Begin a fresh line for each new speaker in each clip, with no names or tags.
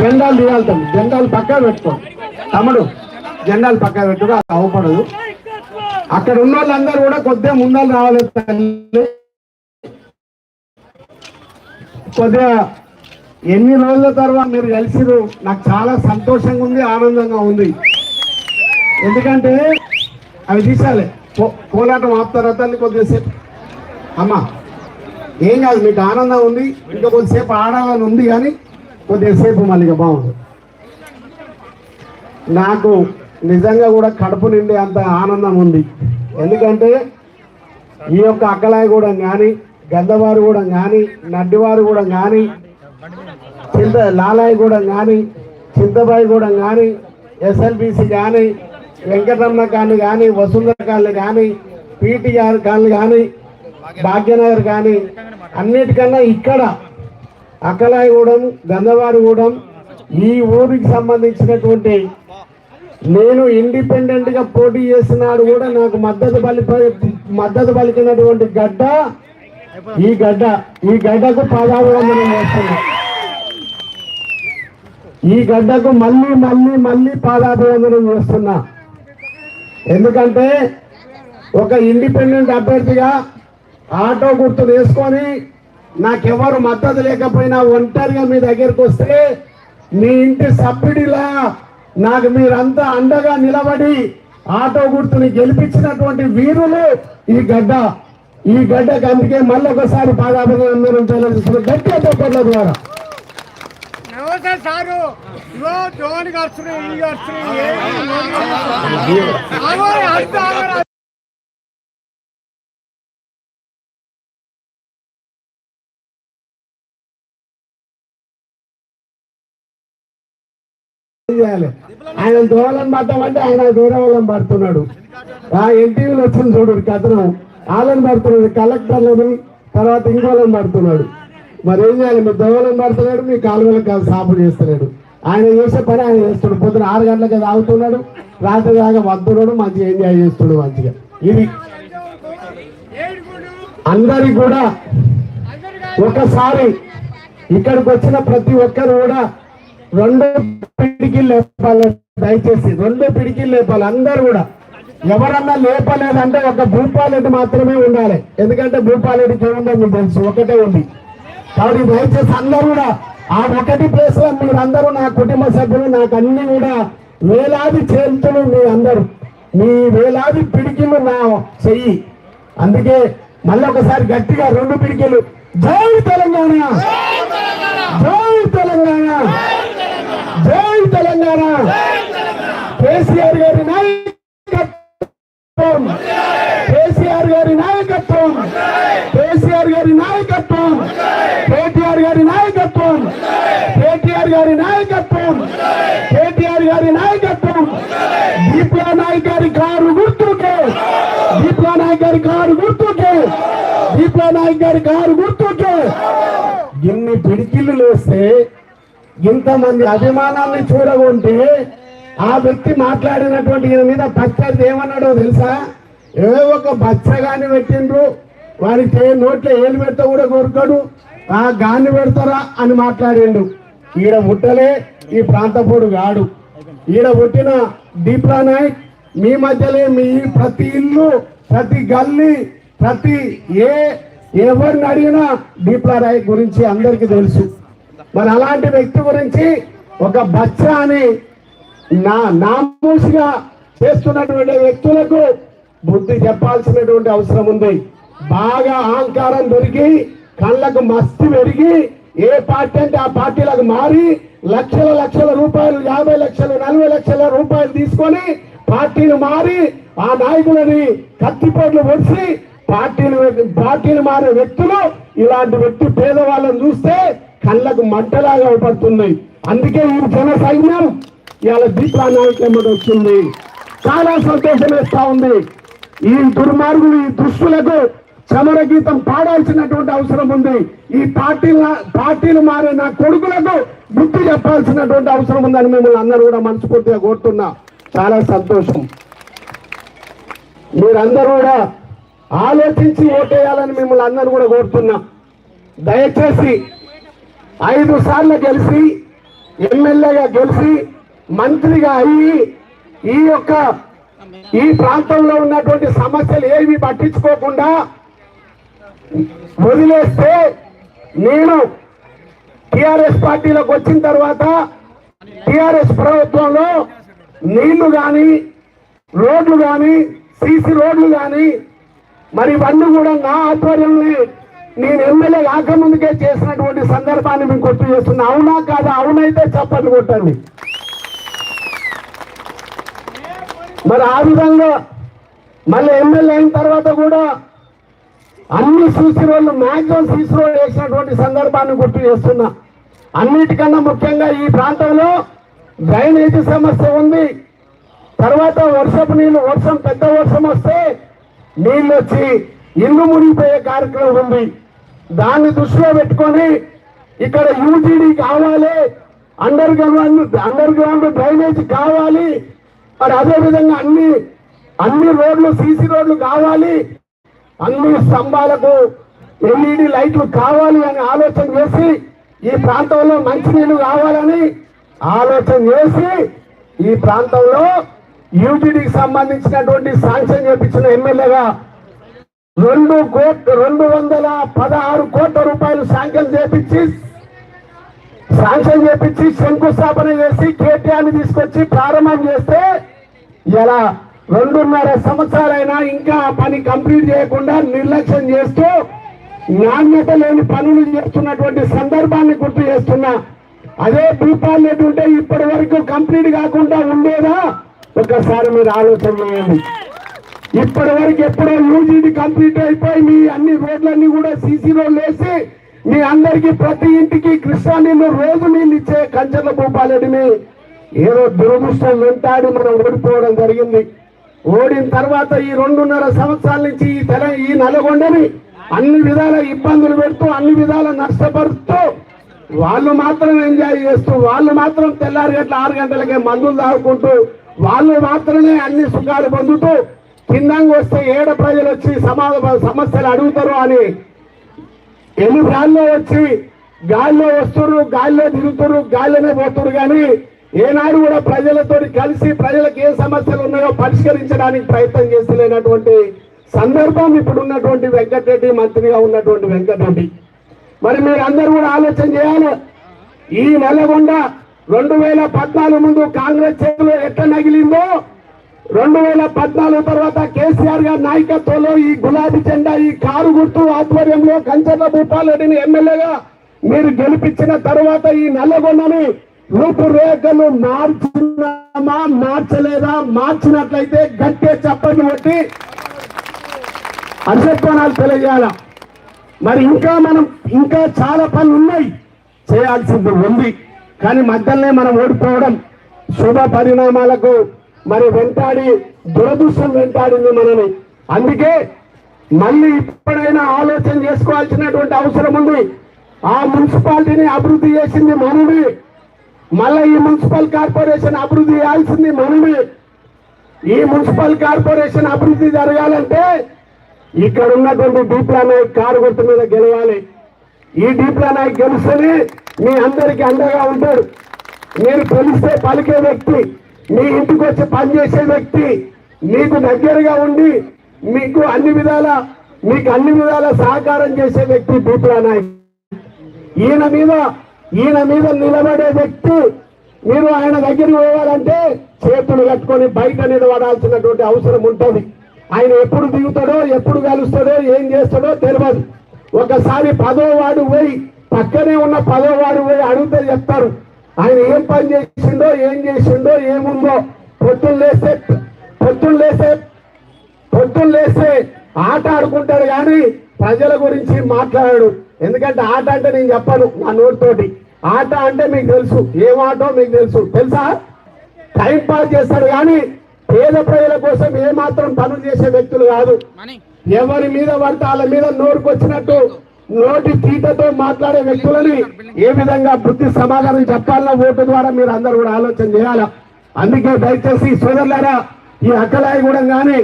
జెండాలు తీయాలి తమ్ముడు. జెండాలు పక్కా పెట్టుకో. తమ్ముడు జెండాలు పక్కా పెట్టుకో అది అవపడదు. అక్కడ ఉన్న వాళ్ళందరూ కూడా కొద్దిగా ముందాలు రావాలి తల్లి. కొద్దిగా ఎన్ని రోజుల తర్వాత మీరు కలిసిరు నాకు చాలా సంతోషంగా ఉంది ఆనందంగా ఉంది. ఎందుకంటే అవి తీసాలి కోలాటం ఆపుతారా తల్లి కొద్దిసేపు అమ్మా ఏం కాదు మీకు ఆనందం ఉంది. ఇంకా కొద్దిసేపు ఆడాలని ఉంది కానీ కొద్దిసేపు మళ్ళీ ఇక బాగుంది నాకు నిజంగా కూడా కడుపు నిండి అంత ఆనందం ఉంది. ఎందుకంటే ఈ యొక్క అక్కలాయగూడెం కానీ గంధవారిగూడెం కానీ నడ్డివారు కూడా కానీ చింత లాలాయగూడెం కానీ చింతబాయి కూడా కానీ ఎస్ఎల్బిసి కానీ వెంకటరమణ కాళ్ళు కానీ వసుంధర కాళ్ళు కానీ పీటీఆర్ కాళ్ళు కానీ భాగ్యనగర్ కానీ అన్నిటికన్నా ఇక్కడ అక్కలాయగూడెం గంధవాడిగూడెం ఈ ఊరికి సంబంధించినటువంటి నేను ఇండిపెండెంట్గా పోటీ చేసినాడు కూడా నాకు మద్దతు పలి మద్దతు పలికినటువంటి గడ్డ ఈ గడ్డ ఈ గడ్డకు పాదాభివందనం చేస్తున్నా. ఈ గడ్డకు మళ్ళీ మళ్ళీ మళ్ళీ పాదాభివందనం చేస్తున్నా. ఎందుకంటే ఒక ఇండిపెండెంట్ అభ్యర్థిగా ఆటో గుర్తు వేసుకొని నాకెవరు మద్దతు లేకపోయినా ఒంటరిగా మీ దగ్గరికి వస్తే మీ ఇంటి సభ్యుడిలా నాకు మీరంతా అండగా నిలబడి ఆటో గుర్తుని గెలిపించినటువంటి వీరులు ఈ గడ్డ. ఈ గడ్డకు అందుకే మళ్ళీ ఒకసారి గట్టి చెప్పట్ల ద్వారా
సారు. జోన్ ఈ
చేయాలి. ఆయన దూరం పడతామంటే ఆయన దూరం పడుతున్నాడు. ఆ ఎన్టీవీలో వచ్చింది చూడు కథనం వాళ్ళని పడుతున్నాడు కలెక్టర్లని తర్వాత ఇంకోళ్ళని పడుతున్నాడు. మరి ఏం చేయాలి? మీ దూరం పడుతున్నాడు మీ కాలువలకు కాదు సాపు చేస్తున్నాడు ఆయన చేసే పని ఆయన చేస్తున్నాడు పొద్దున ఆరు గంటలకి తాగుతున్నాడు రాత్రి దాకా వద్దున్నాడు మంచిగా ఎంజాయ్ చేస్తున్నాడు మంచిగా. ఇది
ఏడుగుడు
అందరికి కూడా ఒకసారి ఇక్కడికి వచ్చిన ప్రతి ఒక్కరు కూడా రెండు పిడికిలు లేపాలి దయచేసి. రెండు పిడికిలు లేపాలి అందరు కూడా. ఎవరన్నా లేపలేదంటే ఒక భూపాలెడ్డి మాత్రమే ఉండాలి. ఎందుకంటే భూపాలెడ్డికి ఏముందో మీకు తెలుసు ఒకటే ఉంది. కాబట్టి దయచేసి అందరూ కూడా ఆ ఒకటి ప్లేస్లో మీరందరూ నా కుటుంబ సభ్యులు నాకు అన్ని కూడా వేలాది చేతులు మీ అందరూ. మీ వేలాది పిడికిలు నా చెయ్యి. అందుకే మళ్ళీ ఒకసారి గట్టిగా రెండు పిడికిలు జై తెలంగాణ! జై తెలంగాణ! జై తెలంగాణ. కేసీఆర్ గారి నాయకత్వం. కేసీఆర్ గారి నాయకత్వం. కేసీఆర్ గారి నాయకత్వం. కేటీఆర్ గారి నాయకత్వం. కేటీఆర్ గారి నాయకత్వం. కేటీఆర్ గారి నాయకత్వం. దీప్లా నాయక్ గారి కారు గుర్తుకే. దీప్లా నాయక్ గారి కారు గుర్తుకే. దీప్లా నాయక్ గారి కారు గుర్తుకే. ఇన్ని పిడికిళ్ళు లేస్తే ఇంతమంది అభిమానాన్ని చూడకుంటే ఆ వ్యక్తి మాట్లాడినటువంటి ఈయన మీద పచ్చది ఏమన్నాడో తెలుసా? ఏ ఒక బచ్చగాని పెట్టిండ్రు. వారికి ఏ నోట్లో ఏలు పెడతా కూడా కోరుకోడు. ఆ గాన్ని పెడతారా అని మాట్లాడిండు. ఈడ ముట్టలే ఈ ప్రాంతపోడు గాడు. ఈడ పుట్టిన డీప్లా నాయక్ మీ మధ్యలే మీ ప్రతి ఇల్లు ప్రతి గల్లీ ప్రతి ఏ ఎవరిని అడిగినా డీప్లా నాయక్ గురించి అందరికీ తెలుసు. మరి అలాంటి వ్యక్తి గురించి ఒక బచ్చ అని నా నామూసిగా చేస్తున్నటువంటి వ్యక్తులకు బుద్ధి చెప్పాల్సినటువంటి అవసరం ఉంది. బాగా అహంకారం దొరికి కళ్ళకు మస్తి పెరిగి ఏ పార్టీ అంటే ఆ పార్టీలకు మారి లక్షల లక్షల రూపాయలు యాభై లక్షలు నలభై లక్షల రూపాయలు తీసుకొని పార్టీలు మారి ఆ నాయకులని కత్తిపోట్లు వచ్చి పార్టీలు పార్టీలు మారే వ్యక్తులు ఇలాంటి వ్యక్తి పేదవాళ్ళని చూస్తే కళ్ళకు మంటలాగా పడుతున్నాయి అందుకే ఈ జన సైన్యం ఇవాళ దీపా వచ్చింది. చాలా సంతోషం వేస్తా ఉంది. ఈ దుర్మార్గులు ఈ దుష్టులకు చమర గీతం పాడాల్సినటువంటి అవసరం ఉంది. ఈ పార్టీల పార్టీలు మారే నా కొడుకులకు బుద్ధి చెప్పాల్సినటువంటి అవసరం ఉందని మిమ్మల్ని అందరూ కూడా మనస్ఫూర్తిగా కోరుతున్నా. చాలా సంతోషం. మీరందరూ కూడా ఆలోచించి ఓటేయాలని మిమ్మల్ని అందరూ కూడా కోరుతున్నా. దయచేసి ఐదు సార్లు గెలిచి ఎమ్మెల్యేగా గెలిచి మంత్రిగా అయ్యి ఈ యొక్క ఈ ప్రాంతంలో ఉన్నటువంటి సమస్యలు ఏవి పట్టించుకోకుండా వదిలేస్తే నేను టిఆర్ఎస్ పార్టీలోకి వచ్చిన తర్వాత టిఆర్ఎస్ ప్రభుత్వంలో నీళ్ళు కానీ రోడ్లు కానీ సీసీ రోడ్లు కానీ మరి ఇవన్నీ కూడా నా ఆధ్వర్యంలో నేను ఎమ్మెల్యే కాకముందుకే చేసినటువంటి సందర్భాన్ని మేము గుర్తు చేస్తున్నా. అవునా కాదా? అవునైతే చెప్పండి కొట్టండి. మరి ఆ విధంగా మళ్ళీ ఎమ్మెల్యే అయిన తర్వాత కూడా అన్ని సీసీ రోడ్లు మ్యాక్సిమం సీసీ రోడ్ వేసినటువంటి సందర్భాన్ని గుర్తు చేస్తున్నా. అన్నిటికన్నా ముఖ్యంగా ఈ ప్రాంతంలో డ్రైనేజీ సమస్య ఉంది. తర్వాత వర్షపు నీళ్ళు వర్షం పెద్ద వర్షం వస్తే నీళ్ళు వచ్చి ఇల్లు మునిగిపోయే కార్యక్రమం ఉంది. దాన్ని దృష్టిలో పెట్టుకొని ఇక్కడ యూజీడీ కావాలి underground underground drainage కావాలి మరి అదే విధంగా అన్ని అన్ని రోడ్లు సీసీ రోడ్లు కావాలి అన్ని స్తంభాలకు ఎల్ఈడి లైట్లు కావాలి అని ఆలోచన చేసి ఈ ప్రాంతంలో మంచినీళ్ళు కావాలని ఆలోచన చేసి ఈ ప్రాంతంలో యూటీడీకి సంబంధించినటువంటి శాంక్షన్ చేపించిన ఎమ్మెల్యేగా రెండు కోట్ రెండు వందల పదహారు కోట్ల రూపాయలు శాంక్షన్ చేపించి శాంక్షన్ చేపించి శంకుస్థాపన చేసి కేటీఆర్ని తీసుకొచ్చి ప్రారంభం చేస్తే ఇలా రెండున్నర సంవత్సరాలైనా ఇంకా పని కంప్లీట్ చేయకుండా నిర్లక్ష్యం చేస్తూ నాణ్యత లేని పనులు చేస్తున్నటువంటి సందర్భాన్ని గుర్తు చేస్తున్నా. అదే దీపాలు ఉంటే ఇప్పటి వరకు కంప్లీట్ కాకుండా ఉండేదా? ఒకసారి మీరు ఆలోచన చేయండి. ఇప్పటి వరకు ఎప్పుడో యూజీడి కంప్లీట్ అయిపోయి మీ అన్ని రోడ్లన్నీ కూడా సీసీలో లేసి మీ అందరికి ప్రతి ఇంటికి కృష్ణా నీళ్ళు రోజు నీళ్ళు ఇచ్చే కంచర్ల భూపాలరెడ్డిని ఏదో దురదృష్టం వెంటాడి మనం ఓడిపోవడం జరిగింది. ఓడిన తర్వాత ఈ రెండున్నర సంవత్సరాల నుంచి ఈ తెల ఈ నల్గొండని అన్ని విధాల ఇబ్బందులు పెడుతూ అన్ని విధాల నష్టపరుస్తూ వాళ్ళు మాత్రం ఎంజాయ్ చేస్తూ వాళ్ళు మాత్రం తెల్లారి గంటల ఆరు గంటలకే మందులు తాగుకుంటూ వాళ్ళు మాత్రమే అన్ని సుఖాలు పొందుతూ కిందంగా వస్తే ఏడ ప్రజలు వచ్చి సమా సమస్యలు అడుగుతారు అని ఎన్ని గాల్లో వచ్చి గాల్లో వస్తున్నారు గాల్లో దిగుతున్నారు గాల్లోనే పోతున్నారు కానీ ఏనాడు కూడా ప్రజలతో కలిసి ప్రజలకు ఏ సమస్యలు ఉన్నాయో పరిష్కరించడానికి ప్రయత్నం చేస్తలేనటువంటి సందర్భం ఇప్పుడు ఉన్నటువంటి వెంకటరెడ్డి మంత్రిగా ఉన్నటువంటి వెంకటరెడ్డి. మరి మీరు కూడా ఆలోచన చేయాలి. ఈ నల్లగొండ రెండు వేల పద్నాలుగు ముందు కాంగ్రెస్ చేతిలో ఎట్లా నగిలిందో రెండు వేల పద్నాలుగు తర్వాత కేసీఆర్ గారి నాయకత్వంలో ఈ గులాబీ జెండా ఈ కారు గుర్తు ఆధ్వర్యంలో కంచర్ల భూపాలరెడ్డిని ఎమ్మెల్యేగా మీరు గెలిపించిన తర్వాత ఈ నల్లగొండని రూపురేఖలు మార్చినామా మార్చలేదా? మార్చినట్లయితే గట్టే చప్పట్లు కొట్టి అర్షత్వనాలు తెలియజేయాల? మరి ఇంకా మనం ఇంకా చాలా పనులు ఉన్నాయి. చేయాల్సింది ఉంది. కానీ మధ్యలోనే మనం ఓడిపోవడం శుభ పరిణామాలకు మరి వెంటాడి దురదృష్టం వెంటాడింది మనని అందుకే మళ్ళీ ఇప్పుడైనా ఆలోచన చేసుకోవాల్సినటువంటి అవసరం ఉంది. ఆ మున్సిపాలిటీని అభివృద్ధి చేసింది మనమే. మళ్ళీ ఈ మున్సిపల్ కార్పొరేషన్ అభివృద్ధి చేయాల్సింది మనమే. ఈ మున్సిపల్ కార్పొరేషన్ అభివృద్ధి జరగాలంటే ఇక్కడ ఉన్నటువంటి డీప్లా నాయక్ కారు గుర్తు మీద గెలవాలి. ఈ డీప్లా నాయక్ గెలిస్తేనే మీ అందరికి అండగా ఉంటాడు. మీరు తెలిస్తే పలికే వ్యక్తి మీ ఇంటికి వచ్చి పనిచేసే వ్యక్తి మీకు దగ్గరగా ఉండి మీకు అన్ని విధాల మీకు అన్ని విధాల సహకారం చేసే వ్యక్తి డీప్లా నాయక్. ఈయన మీద ఈయన మీద నిలబడే వ్యక్తి మీరు ఆయన దగ్గరికి పోవాలంటే చేతులు కట్టుకొని బయట నిలబడాల్సినటువంటి అవసరం ఉంటుంది. ఆయన ఎప్పుడు దిగుతాడో ఎప్పుడు కలుస్తాడో ఏం చేస్తాడో తెలియదు ఒకసారి పదో వాడు పోయి పక్కనే ఉన్న పదో వాడు పోయి అడుగుతే చెప్తారు ఆయన ఏం పని చేసిండో ఏం చేసిండో ఏముందో పొద్దున్న లేస్తే పొద్దున్న లేస్తే పొద్దున్న లేస్తే ఆట ఆడుకుంటాడు కానీ ప్రజల గురించి మాట్లాడాడు. ఎందుకంటే ఆట అంటే నేను చెప్పను నా నోటితోటి. ఆట అంటే మీకు తెలుసు. ఏం ఆటో మీకు తెలుసు. తెలుసా? టైం పాస్ చేస్తాడు కానీ పేద ప్రజల కోసం ఏ మాత్రం పనులు చేసే వ్యక్తులు కాదు. ఎవరి మీద పడితే వాళ్ళ మీద నోరుకొచ్చినట్టు నోటి తీటతో మాట్లాడే వ్యక్తులని ఏ విధంగా బుద్ధి సమాధానం చెప్పాలన్న ఓటు ద్వారా మీరు అందరూ కూడా ఆలోచన చేయాలా. అందుకే దయచేసి సోదరులారా ఈ అక్కలాయగూడెం కానీ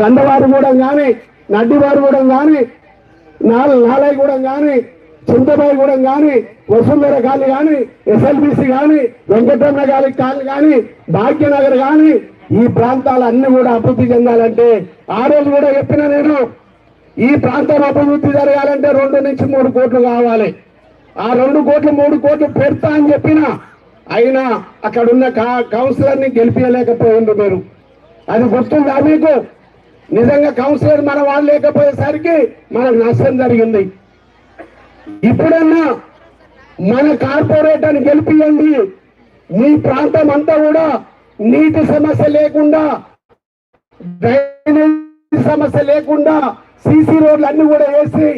గంధవారిగూడెం కానీ నడ్డివారిగూడెం కానీ నాల కూడా కానీ చింతబాయిగూడెం కానీ వసుంధర కాలనీ కానీ ఎస్ఎల్బిసి కానీ వెంకటరమణ గారి కాలనీ కానీ భాగ్యనగర్ కానీ ఈ ప్రాంతాలన్నీ కూడా అభివృద్ధి చెందాలంటే ఆ రోజు కూడా చెప్పిన నేను ఈ ప్రాంతం అభివృద్ధి జరగాలంటే రెండు నుంచి మూడు కోట్లు కావాలి. ఆ రెండు కోట్లు మూడు కోట్లు పెడతా అని చెప్పిన అయినా అక్కడ ఉన్న కౌన్సిలర్ని గెలిపించలేకపోయింది మీరు. అది గుర్తుందా మీకు? నిజంగా కౌన్సిలర్ మన వాళ్ళు లేకపోయేసరికి మనకు నష్టం జరిగింది. ఇప్పుడన్నా మన కార్పొరేటర్ని గెలిపియండి. మీ ప్రాంతం అంతా కూడా నీటి సమస్య లేకుండా డ్రైనేజ్ సమస్య లేకుండా సీసీ రోడ్లు అన్ని కూడా వేసి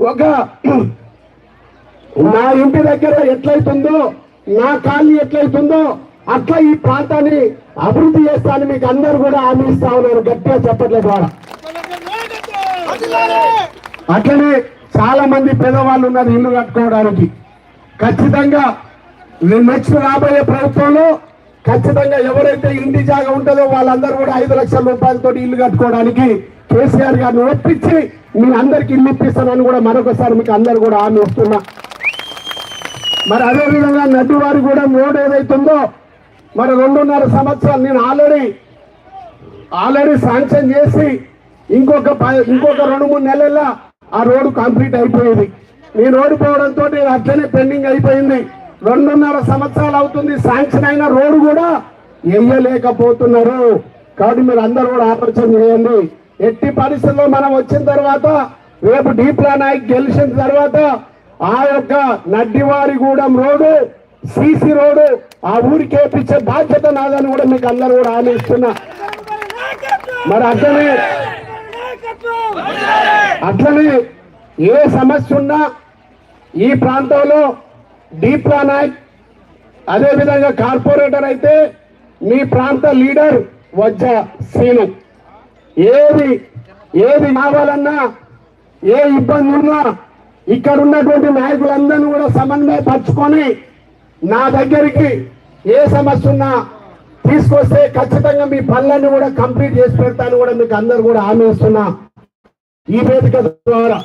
ఒక నా ఇంటి దగ్గర ఎట్లయితుందో నా కాలనీ ఎట్లయితుందో అట్లా ఈ ప్రాంతాన్ని అభివృద్ధి చేస్తానని మీకు అందరు కూడా హామీ ఇస్తా ఉన్నారు. గట్టిగా చెప్పట్లేదు ద్వారా అట్లనే చాలా మంది పేదవాళ్ళు ఉన్నారు ఇల్లు కట్టుకోవడానికి. ఖచ్చితంగా నెక్స్ట్ రాబోయే ప్రభుత్వంలో ఖచ్చితంగా ఎవరైతే ఇంటి జాగా ఉంటుందో వాళ్ళందరూ కూడా ఐదు లక్షల రూపాయలతో ఇల్లు కట్టుకోవడానికి కేసీఆర్ గారిని ఒప్పించి మీ అందరికి ఇల్లు ఇప్పిస్తానని కూడా మరొకసారి మీకు అందరు కూడా హామీ వస్తున్నా మరి అదేవిధంగా విధంగా కూడా రోడ్ ఏదైతుందో మరి రెండున్నర సంవత్సరాలు నేను ఆల్రెడీ ఆల్రెడీ శాంక్షన్ చేసి ఇంకొక ప- ఇంకొక రెండు మూడు నెలల్లో ఆ రోడ్డు కంప్లీట్ అయిపోయింది. నేను ఓడిపోవడంతో అట్లనే పెండింగ్ అయిపోయింది. రెండున్నర సంవత్సరాలు అవుతుంది శాంక్షన్ అయిన రోడ్డు కూడా వేయలేకపోతున్నారు కాబట్టి మీరు అందరూ కూడా ఆలోచన చేయండి. ఎట్టి పరిస్థితుల్లో మనం వచ్చిన తర్వాత రేపు డీప్లా నాయక్ గెలిచిన తర్వాత ఆ యొక్క నడ్డివారిగూడెం రోడ్డు సిసి రోడ్డు ఆ ఊరికి వేపించే బాధ్యత నాదని కూడా మీకు అందరూ కూడా ఆలోచిస్తున్నా మరి అట్లనే అట్లనే ఏ సమస్య ఉన్నా ఈ ప్రాంతంలో డీప్ నాయక్ అదేవిధంగా కార్పొరేటర్ అయితే మీ ప్రాంత లీడర్ వజ్జ సీను. ఏది ఏది కావాలన్నా ఏ ఇబ్బంది ఉన్నా ఇక్కడ ఉన్నటువంటి నాయకులందరినీ కూడా సమన్వయపరుచుకొని నా దగ్గరికి ఏ సమస్య ఉన్నా తీసుకొస్తే ఖచ్చితంగా మీ పనులన్నీ కూడా కంప్లీట్ చేసి పెడతాను కూడా మీకు అందరు కూడా ఆమెస్తున్నా ఈ వేదిక ద్వారా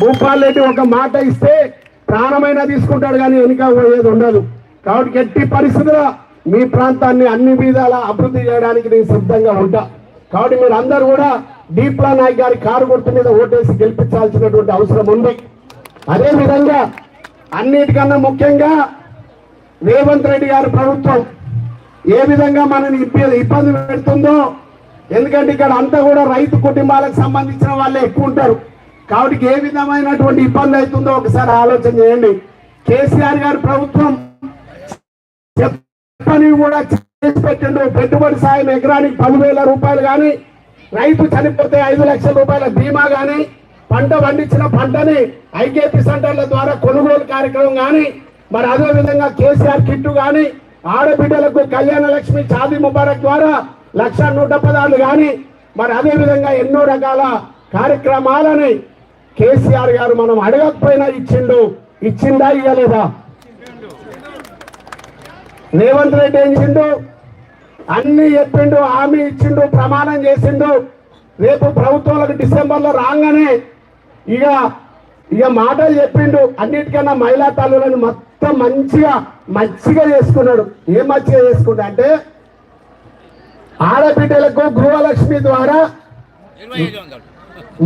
భూపాల్ రెడ్డి ఒక మాట ఇస్తే ప్రాణమైనా తీసుకుంటాడు కానీ వెనుక పోయేది ఉండదు. కాబట్టి ఎట్టి పరిస్థితుల్లో మీ ప్రాంతాన్ని అన్ని విధాల అభివృద్ధి చేయడానికి నేను సిద్ధంగా ఉంటా. కాబట్టి మీరు అందరూ కూడా డీప్లా నాయక్ గారి కారు గుర్తు మీద ఓటేసి గెలిపించాల్సినటువంటి అవసరం ఉంది. అదే విధంగా అన్నిటికన్నా ముఖ్యంగా రేవంత్ రెడ్డి గారి ప్రభుత్వం ఏ విధంగా మనని ఇబ్బంది పెడుతుందో ఎందుకంటే ఇక్కడ అంతా కూడా రైతు కుటుంబాలకు సంబంధించిన వాళ్ళే ఎక్కువ ఉంటారు. కాబట్టి ఏ విధమైనటువంటి ఇబ్బంది అవుతుందో ఒకసారి ఆలోచన చేయండి. కేసీఆర్ గారి ప్రభుత్వం చెప్పని కూడా పెట్టిండు పెట్టుబడి సాయం ఎకరానికి పదివేల రూపాయలు కానీ రైతు చనిపోతే ఐదు లక్షల రూపాయల బీమా కానీ పంట పండించిన పంటని ఐకేపీ సెంటర్ల ద్వారా కొనుగోలు కార్యక్రమం కానీ మరి అదే విధంగా కేసీఆర్ కిట్టు కానీ ఆడబిడ్డలకు కళ్యాణ లక్ష్మి చాది ముబారక్ ద్వారా లక్ష నూట పదాలు కానీ మరి అదే విధంగా ఎన్నో రకాల కార్యక్రమాలని కేసీఆర్ గారు మనం అడగకపోయినా ఇచ్చిండు. ఇచ్చిందా ఇవ్వలేదా రేవంత్ రెడ్డి ఏం చేసిండు? అన్ని చెప్పిండు హామీ ఇచ్చిండు ప్రమాణం చేసిండు. రేపు ప్రభుత్వాలకు డిసెంబర్లో రాగానే ఇక ఇక మాటలు చెప్పిండు. అన్నిటికన్నా మహిళా తల్లులను మొత్తం మంచిగా మంచిగా చేసుకున్నాడు. ఏం మంచిగా చేసుకుంటా అంటే ఆడబిడ్డలకు గృహలక్ష్మి ద్వారా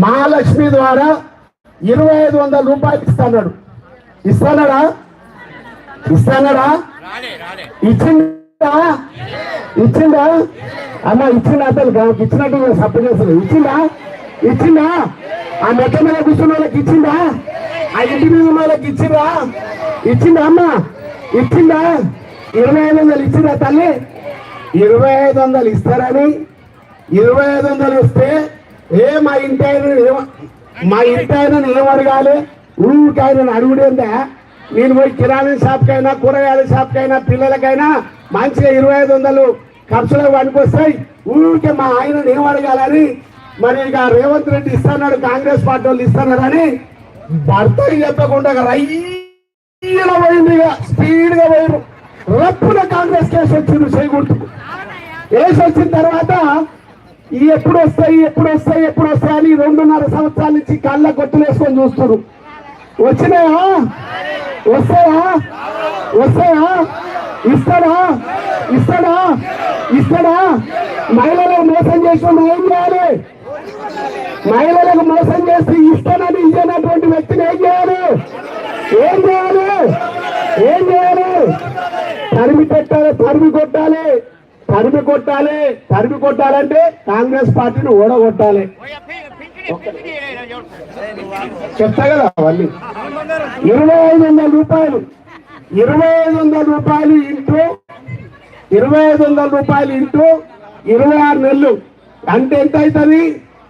మహాలక్ష్మి ద్వారా ఇరవై ఐదు వందల రూపాయలు ఇస్తాడు ఇస్తానడా ఇస్తానడా ఇచ్చిందా ఇచ్చిందా? అమ్మ ఇచ్చిందా అతను ఆమెకి ఇచ్చినట్టు నేను సపోర్ట్ చేస్తున్నాను ఇచ్చిందా? ఇచ్చిందా? ఆ మెట్ట మీద కూర్చున్న వాళ్ళకి ఇచ్చిందా? ఆ ఇంటి మీద ఉన్న వాళ్ళకి ఇచ్చిందా? ఇచ్చిందా అమ్మ? ఇచ్చిందా? ఇరవై ఐదు వందలు ఇచ్చిందా తల్లి? ఇరవై ఐదు వందలు ఇస్తారని ఇరవై ఐదు వందలు ఇస్తే ఏ మా ఇంటి ఆయన మా ఇంటి ఆయన ఏమడగాలి ఊరికి ఆయన అడుగుడేందా? నేను పోయి కిరాణా షాప్కైనా కూరగాయల షాప్కైనా పిల్లలకైనా మంచిగా ఇరవై ఐదు వందలు ఖర్చులకు పనికొస్తాయి. ఊరికే మా ఆయనను ఏం అడగాలని మరి ఇక రేవంత్ రెడ్డి ఇస్తున్నాడు కాంగ్రెస్ పార్టీ వాళ్ళు ఇస్తున్నారని భర్తకి చెప్పకుండా రైలు పోయింది ఇక స్పీడ్గా పోయారు రప్పున కాంగ్రెస్ కేసు వచ్చింది చేయకూడదు కేసు వచ్చిన తర్వాత ఈ ఎప్పుడు వస్తాయి ఎప్పుడు వస్తాయి ఎప్పుడు వస్తాయి అని రెండున్నర సంవత్సరాల నుంచి కళ్ళ కొట్టులేసుకొని చూస్తున్నారు. వచ్చినాయా? వస్తాయా? వస్తాయా? ఇస్తాడా? ఇస్తాడా? ఇస్తాడా? మహిళలకు మోసం చేసిన ఏం చేయాలి? మహిళలకు మోసం చేసి ఇస్తానని ఇయ్యనటువంటి వ్యక్తిని ఏం చేయాలి? ఏం చేయాలి? ఏం చేయాలి? తరిమి పెట్టాలి తరిమి కొట్టాలి. తరిమి కొట్టాలి. తరిమి కొట్టాలంటే కాంగ్రెస్ పార్టీని ఓడగొట్టాలి. చెప్తా కదా అవన్నీ. ఇరవై ఐదు వందల రూపాయలు. ఇరవై ఐదు వందల రూపాయలు ఇంటూ ఇరవై ఐదు వందల రూపాయలు ఇంటూ ఇరవై ఆరు నెలలు. అంటే ఎంత అవుతుంది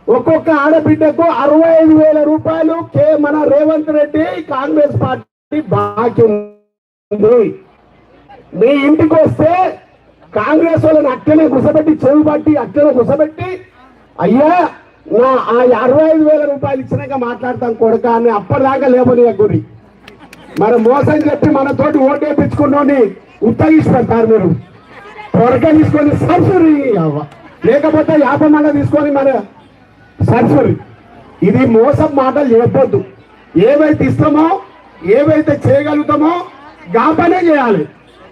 ఒక్కొక్క ఆడబిడ్డకు అరవై ఐదు వేల రూపాయలు కే మన రేవంత్ రెడ్డి కాంగ్రెస్ పార్టీ బాకీ ఉంది. మీ ఇంటికి వస్తే కాంగ్రెస్ వాళ్ళని అక్కనే గుసబెట్టి చెవి పట్టి అక్కనే గుసబెట్టి అయ్యా నా ఆ అరవై ఐదు వేల రూపాయలు ఇచ్చినాక మాట్లాడతాం కొడుక అని అప్పటిదాకా లేబని గురి మన మోసం చెప్పి మనతోటి ఓటేపించుకున్నోని ఉత్తగిసి మీరు త్వరగా తీసుకొని సరసరి లేకపోతే యాభై మళ్ళా తీసుకొని మన సరసరి ఇది మోసం మాటలు చెప్పొద్దు. ఏవైతే ఇస్తామో ఏవైతే చేయగలుగుతామో గాపనే చేయాలి.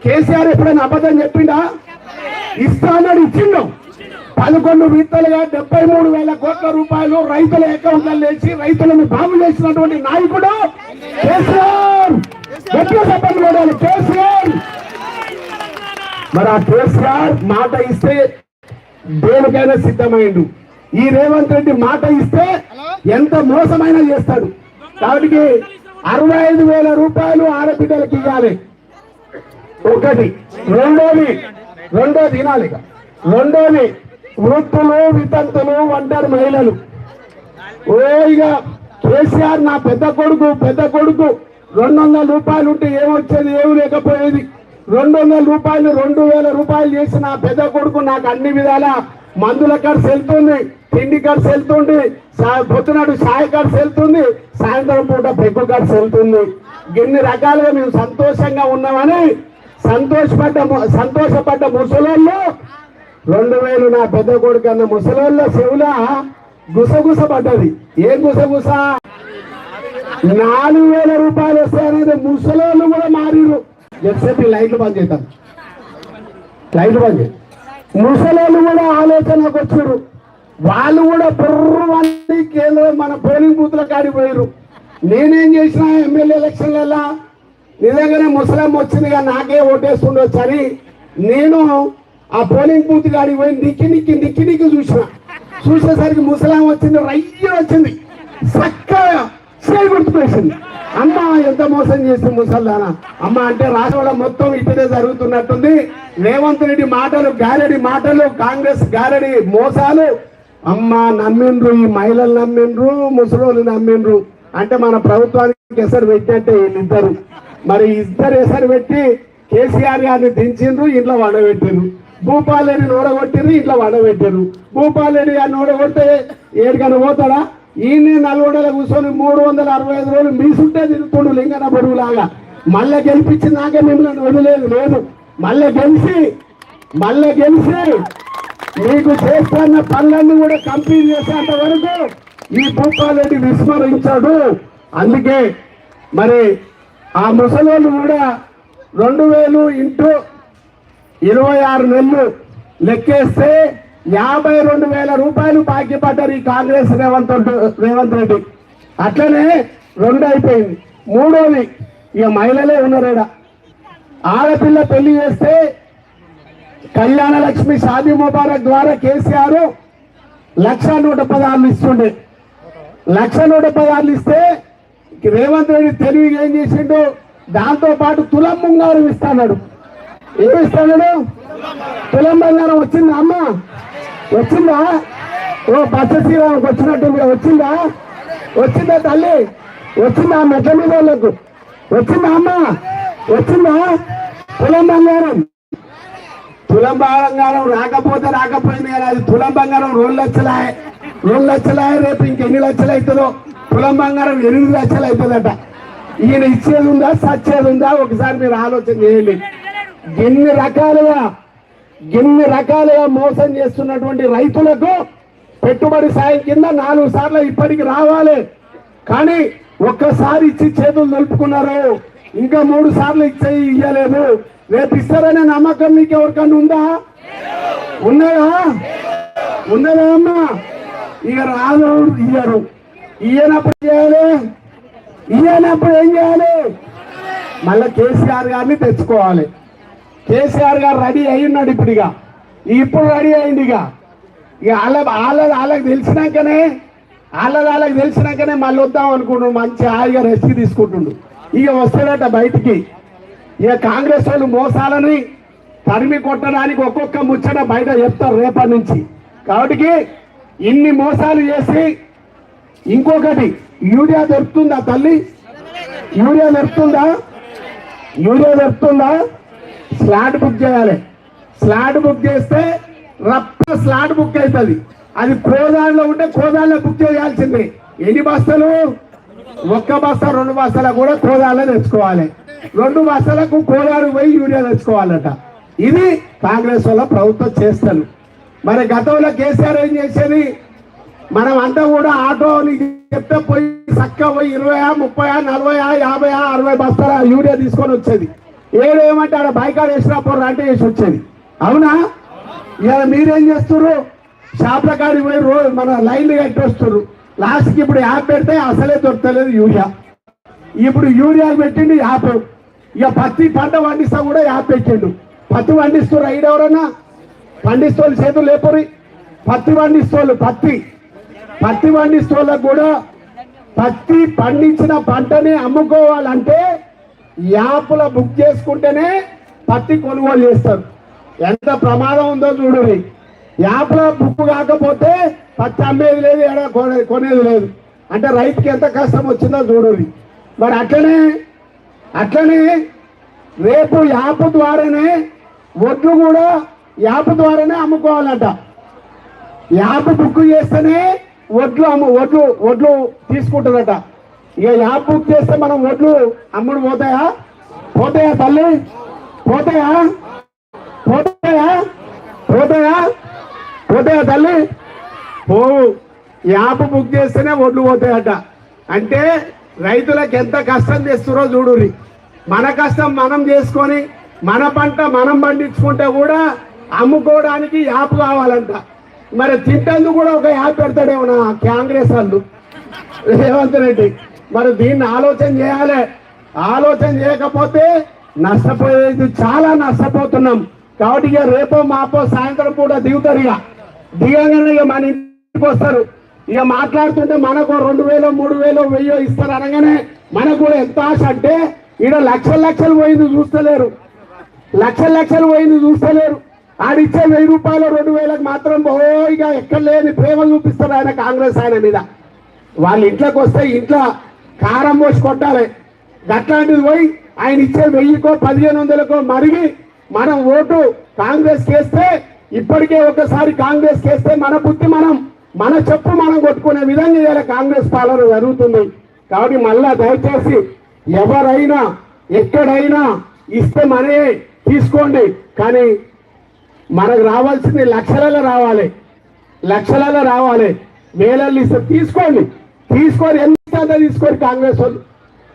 కేసీఆర్ ఎప్పుడైనా అబద్ధం చెప్పిండా? ఇస్తానని ఇచ్చిండు. పదకొండు విత్తలుగా డెబ్బై మూడు వేల కోట్ల రూపాయలు రైతుల అకౌంట్లో వేసి రైతులను బాగు చేసినటువంటి నాయకుడు కేసీఆర్. ఎట్లా చెప్పండి చూడాలి కేసీఆర్! మరి ఆ కేసీఆర్ మాట ఇస్తే దేనికైనా సిద్ధమైండు. ఈ రేవంత్ రెడ్డి మాట ఇస్తే ఎంత మోసమైనా చేస్తాడు. కాబట్టి అరవై ఐదు వేల రూపాయలు ఆడబిడ్డలకి ఇవ్వాలి ఒకటి. రెండోది. రెండో తినాలి రెండోది వృత్తులు వితంతులు ఒంటరి మహిళలు. ఓ ఇక కేసీఆర్ నా పెద్ద కొడుకు పెద్ద కొడుకు. రెండు వందల రూపాయలు ఉంటే ఏమొచ్చేది? ఏమి లేకపోయేది. రెండు వందల రూపాయలు రెండు వేల రూపాయలు చేసి నా పెద్ద కొడుకు నాకు అన్ని విధాల మందుల ఖర్చు వెళ్తుంది తిండి ఖర్చు వెళ్తుంది పొద్దునాడు సాయ ఖర్చు వెళ్తుంది సాయంత్రం పూట పెగ్గు ఖర్చు వెళ్తుంది ఇన్ని రకాలుగా మేము సంతోషంగా ఉన్నామని సంతోషపడ్డ సంతోషపడ్డ ముసలోళ్ళు రెండు వేలు నా పెద్ద కొడుకు అన్న ముసలోళ్ళ చెవుల గుసగుస పడ్డది. ఏం గుసగుస? నాలుగు వేల రూపాయలు వస్తాయనేది ముసలోళ్ళు కూడా మారిరు. ఎంతసేపు లైట్లు బంద్ చేద్దాం. లైట్లు బంద్ చేయి. ముసలోళ్ళు కూడా ఆలోచనకు వచ్చారు వాళ్ళు కూడా బుర్రమని కేంద్రం మన పోలింగ్ బూత్ల కాడిపోయారు నేనేం చేసిన ఎమ్మెల్యే ఎలక్షన్లలో నిజంగానే ముసలం వచ్చిందిగా నాకే ఓటేస్తుండొచ్చు అని నేను ఆ పోలింగ్ బూత్ కాడికి పోయి నిక్కి నిక్కి నిక్కి నిక్కి చూసిన. చూసేసరికి ముసలాం వచ్చింది రయ్య వచ్చింది. చక్కగా చేయి గుర్తుపేసింది అమ్మ ఎంత మోసం చేసింది ముసల్దానా? అమ్మ అంటే రాష్ట్రంలో మొత్తం ఇక్కడే జరుగుతున్నట్టుంది. రేవంత్ రెడ్డి మాటలు గారెడి మాటలు కాంగ్రెస్ గారెడి మోసాలు. అమ్మ నమ్మిండ్రు ఈ మహిళలు నమ్మిండ్రు ముసలోళ్ళు నమ్మిండ్రు. అంటే మన ప్రభుత్వానికి ఎసరు పెట్టినట్టే వీళ్ళిద్దరు. మరి ఇద్దరు ఎసరు పెట్టి కేసీఆర్ గారిని దించిండ్రు ఇంట్లో వండబెట్టిండ్రు. భూపాలేని నోడగొట్టిర్రు ఇంట్లో వడబెట్టారు భూపాలేని గారిని నోడగొడితే ఏడుకన్నా పోతాడా? ఈయన నల్గొండలో కూర్చొని మూడు వందల అరవై ఐదు రోజులు మీసుంటే తిరుగుతుండు లింగన బరువు మళ్ళీ గెలిపించినాక మిమ్మల్ని వదిలేదు లేదు. మళ్ళీ గెలిచి మళ్ళీ గెలిచి మీకు చేస్తున్న పనులన్నీ కూడా కంప్లీట్ చేసేంత వరకు ఈ భూపాలరెడ్డి విస్మరించాడు. అందుకే మరి ఆ ముసలోళ్ళు కూడా రెండు వేలు ఇంటూ ఇరవై ఆరు నెలలు లెక్కేస్తే యాభై రెండు వేల రూపాయలు బాకీ పడ్డారు ఈ కాంగ్రెస్ రేవంత్ రేవంత్ రెడ్డి. అట్లనే రెండు అయిపోయింది. మూడోది ఇక మహిళలే ఉన్నారు ఆడపిల్ల పెళ్ళి చేస్తే కళ్యాణ లక్ష్మి షాదీ ముబారక్ ద్వారా కేసీఆర్ లక్ష నూట పదహారులు ఇస్తుండే. లక్ష నూట పదహారులు ఇస్తే రేవంత్ రెడ్డి తెలివి ఏం చేసిండు? దాంతో పాటు తులం ముంగారు ఇస్తాడు ఏమి ఇస్తాడు తులం బంగారం వచ్చిందా అమ్మ? వచ్చిందా? ఓ పచ్చ శ్రీరామకు కూడా వచ్చిందా? వచ్చిందా తల్లి? వచ్చిందా మెట్ల మీద వాళ్ళకు? వచ్చిందా అమ్మ? వచ్చిందా? తులం బంగారం. తులం బంగారం రాకపోతే రాకపోయింది కదా. అది తులం బంగారం రెండు లక్షలాయ్ రెండు లక్షలాయ్ రేపు ఇంకెన్ని లక్షలు అవుతుందో? తులం బంగారం ఎనిమిది లక్షలు అవుతుందట. ఈయన ఇచ్చేది ఉందా సచ్చేది ఉందా? ఒకసారి మీరు ఆలోచన చేయండి. ఎన్ని రకాలుగా ఎన్ని రకాలుగా మోసం చేస్తున్నటువంటి రైతులకు పెట్టుబడి సాయం కింద నాలుగు సార్లు ఇప్పటికి రావాలి. కానీ ఒక్కసారి ఇచ్చి చేతులు నలుపుకున్నారు. ఇంకా మూడు సార్లు ఇచ్చే ఇయ్యలేదు. రేపు ఇస్తారనే నమ్మకం మీకు ఎవరికన్నా ఉందా? ఉన్నదా ఉన్నదా అమ్మా? ఇక రాదు ఇయ్యరు. ఇయ్యనప్పుడు చేయాలి. ఇయ్యనప్పుడు ఏం చేయాలి? మళ్ళీ కేసీఆర్ గారిని తెచ్చుకోవాలి. కేసీఆర్ గారు రెడీ అయ్యున్నాడు ఇప్పుడు ఇక ఇప్పుడు రెడీ అయింది ఇక. ఇక వాళ్ళ వాళ్ళ వాళ్ళకి తెలిసినాకనే వాళ్ళది వాళ్ళకి తెలిసినాకనే మళ్ళీ వద్దాం అనుకుంటున్నాడు. మంచి హాయిగా రెస్ట్ తీసుకుంటుండు ఇక వస్తాడట బయటికి. ఇక కాంగ్రెస్ వాళ్ళు మోసాలని తరిమి కొట్టడానికి ఒక్కొక్క ముచ్చట బయట చెప్తారు రేపటి నుంచి. కాబట్టి ఇన్ని మోసాలు చేసి ఇంకొకటి యూరియా దొరుకుతుందా తల్లి? యూరియా దొరుకుతుందా? యూరియా దొరుకుతుందా? స్లాట్ బుక్ చేయాలి. స్లాట్ బుక్ చేస్తే రప్ప స్లాట్ బుక్ అవుతుంది. అది కోదాల్లో ఉంటే కోదాల్లో బుక్ చేయాల్సిందే. ఎన్ని బస్తాలు ఒక్క బస్తా రెండు బస్తాల కూడా కోదాల్లో తెచ్చుకోవాలి. రెండు బస్తాలకు కోదాలు పోయి యూరియా తెచ్చుకోవాలట. ఇది కాంగ్రెస్ వల్ల ప్రభుత్వం చేస్తారు మరి గతంలో కేసీఆర్ ఏం చేసేది? మనం అంతా కూడా ఆటో చెప్తే పోయి చక్క పోయి ఇరవై ముప్పై నలభై యాభై అరవై బస్తాల యూరియా తీసుకొని వచ్చేది. ఏడు ఏమంటే ఆడ బైకాడ్ పోరు అంటే వేసి వచ్చేది. అవునా? ఇవాళ మీరేం చేస్తున్నారు షాప్ల కాడికి పోయి రోజు మన లైన్లు కట్టేస్తున్నారు లాస్ట్కి ఇప్పుడు యాప్ పెడితే అసలే దొరకలేదు యూరియా. ఇప్పుడు యూరియా పెట్టిండు యాప్. ఇక పత్తి పంట పండిస్తా కూడా యాప్ పెట్టిండు. పత్తి పండిస్తారు ఐదు ఎవరన్నా? పండిస్తోళ్ళు చేతులు లేపరి పత్తి పండిస్తోళ్ళు పత్తి. పత్తి పండిస్తోళ్ళకు కూడా పత్తి పండించిన పంటని అమ్ముకోవాలంటే యాప్ల బుక్ చేసుకుంటేనే పత్తి కొనుగోలు చేస్తారు. ఎంత ప్రమాదం ఉందో చూడండి యాప్లో బుక్ కాకపోతే పత్తి అమ్మేది లేదు ఎడ కొనే- కొనేది లేదు. అంటే రైతుకి ఎంత కష్టం వచ్చిందో చూడండి మరి అట్లనే అట్లనే రేపు యాప్ ద్వారానే వడ్లు కూడా యాప్ ద్వారానే అమ్ముకోవాలంట. యాప్ బుక్ చేస్తేనే వడ్లు అమ్ము వడ్లు వడ్లు తీసుకుంటుందట. ఇక యాప్ బుక్ చేస్తే మనం వడ్లు అమ్ముడు పోతాయా? పోతాయా తల్లి? పోతాయా? పోతాయా? పోతాయా? పోతాయా తల్లి? పోవు. యాప్ బుక్ చేస్తేనే వడ్లు పోతాయట. అంటే రైతులకు ఎంత కష్టం చేస్తున్నారో చూడురి మన కష్టం మనం చేసుకొని మన పంట మనం పండించుకుంటే కూడా అమ్ముకోవడానికి యాప్ కావాలంట. మరి తింటందుకు కూడా ఒక యాప్ పెడతాడేమో నా కాంగ్రెస్ వాళ్ళు. రేవంత్ రెడ్డి. మరి దీన్ని ఆలోచన చేయాలి. ఆలోచన చేయకపోతే నష్టపోయేది చాలా నష్టపోతున్నాం. కాబట్టి ఇక రేపో మాపో సాయంత్రం పూట దిగుతారు ఇక. దిగంగానే ఇక మన ఇంటికి వస్తారు. ఇక మాట్లాడుతుంటే మనకు రెండు వేలు మూడు వేలు వెయ్యో ఇస్తారు అనగానే మనకు కూడా ఎంత ఆశ అంటే ఈడ లక్షల లక్షలు పోయింది చూస్తలేరు. లక్షల లక్షలు పోయింది చూస్తలేరు. ఆడిచ్చే వెయ్యి రూపాయలు రెండు వేలకు మాత్రం ఓయిగా ఎక్కడ లేని ప్రేమ చూపిస్తారు ఆయన కాంగ్రెస్ ఆయన మీద. వాళ్ళ ఇంట్లోకి వస్తే ఇంట్లో కారం పోసి కొట్టాలి. గట్లాంటిది పోయి ఆయన ఇచ్చే వెయ్యికో పదిహేను వందలకో మరిగి మనం ఓటు కాంగ్రెస్ చేస్తే ఇప్పటికే ఒకసారి కాంగ్రెస్ చేస్తే మన బుద్ధి మనం మన చెప్పు మనం కొట్టుకునే విధంగా ఇలా కాంగ్రెస్ పాలన జరుగుతుంది. కాబట్టి మళ్ళా దయచేసి ఎవరైనా ఎక్కడైనా ఇస్తే మనే తీసుకోండి. కానీ మనకు రావాల్సింది లక్షలలో రావాలి. లక్షలలో రావాలి. వేలల్లో ఇస్తే తీసుకోండి. తీసుకొని ఎంత తీసుకోరు కాంగ్రెస్ వాళ్ళు.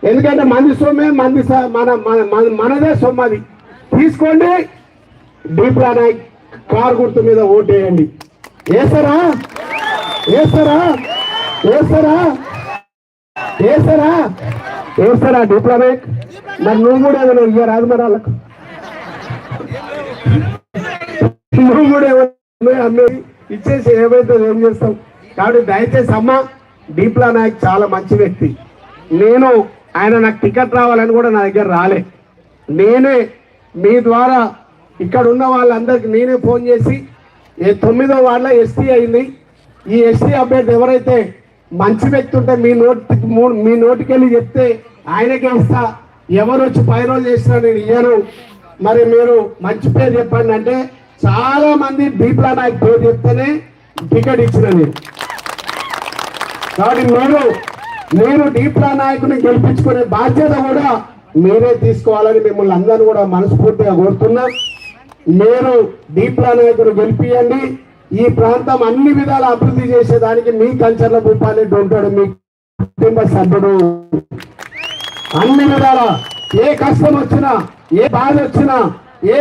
ఎందుకంటే మంది సొమ్మే మంది స- మన మన- మనదే సొమ్ము అది. తీసుకోండి. డీప్లా నాయక్ కారు గుర్తు మీద ఓటేయండి. వేస్తారా? వేస్తారా? వేస్తారా? వేస్తారా? వేస్తారా డీప్లా నాయక్ మరి నువ్వు కూడా ఏమైనా ఇయ్య రాదు మరి వాళ్ళకు నువ్వు కూడా ఏమైనా అమ్మేది ఇచ్చేసి ఏమైతే ఏం చేస్తాం కాబట్టి దయచేసి అమ్మ డీప్లా నాయక్ చాలా మంచి వ్యక్తి. నేను ఆయన నాకు టికెట్ రావాలని కూడా నా దగ్గర రాలే. నేనే మీ ద్వారా ఇక్కడ ఉన్న వాళ్ళందరికీ నేనే ఫోన్ చేసి ఏ తొమ్మిదో వాళ్ళ ఎస్టీ అయింది. ఈ ఎస్టీ అభ్యర్థి ఎవరైతే మంచి వ్యక్తి ఉంటే మీ నోటి మీ నోటికెళ్ళి చెప్తే ఆయనకే ఇస్తా. ఎవరు వచ్చి పై రోజు చేసినా నేను ఇయ్యను. మరి మీరు మంచి పేరు చెప్పండి అంటే చాలా మంది దీప్లా నాయక్ పేరు చెప్తేనే టికెట్ ఇచ్చిన నేను. కాబట్టి మీరు మీరు డీప్లా నాయకుని గెలిపించుకునే బాధ్యత కూడా మీరే తీసుకోవాలని మిమ్మల్ని అందరూ కూడా మనస్ఫూర్తిగా కోరుతున్నాం. మీరు డీప్లా నాయకుని గెలిపియండి. ఈ ప్రాంతం అన్ని విధాల అభివృద్ధి చేసేదానికి మీ కల్చర్ల భూపాలెడ్డి ఉంటాడు మీ కుటుంబ సభ్యుడు. అన్ని విధాల ఏ కష్టం వచ్చినా ఏ బాధ వచ్చినా ఏ